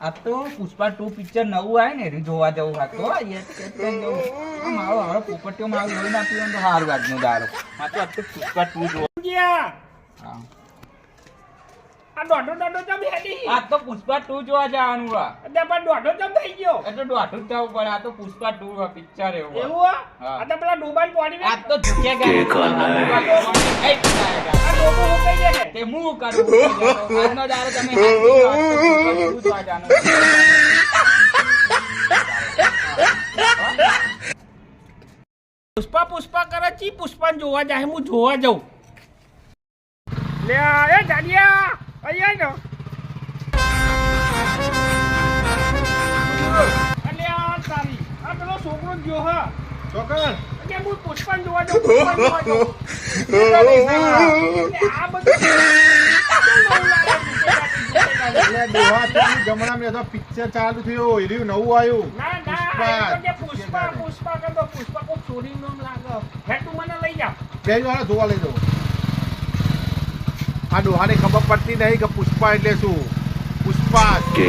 આ તો Pushpa two picture નવું આવે ને જોવા જવું તો તે તો. આ મારો હારો પોપટીઓ મારો જોઈ નાખ્યું તો સારું આજનો દારો આ તો પુષ્પા ટુ જોવા આ દોઢો દોઢો ચમ હેડી આ તો પુષ્પા ટુ જોવા જવાનું વા એટલે પણ દોઢો ચમ થઈ ગયો એટલે દોઢો જ થવું પડે આ તો પુષ્પા ટુ પિક્ચર એવું એવું આ. હો? હા. આ તો પેલા ડોબાન પાણી આ તો. તે હું કરું પુષ્પા. પુષ્પા પુષ્પા કરે ચી પુષ્પાને જોવા જાય? હું જોવા જાઉં. લે એ જાડિયા અહીંયા ને આ પેલો છોકરો ગયો હા. છોકર? હું પુષ્પાને જોવા જાઉં પુષ્પાને જોવા જાઉં આ બધું પિક્ચર ચાલુ થયો એર્યું નવું આવ્યું ના ના એ પુષ્પા પુષ્પા કરતો પુષ્પા કોઈ ચોરી નો લાગે હે તું મને લઈ જા બે વાળા જોવા લઈ જાઉં આ ડોહાને ખબર પડતી નહીં કે પુષ્પા એટલે શું? પુષ્પા કે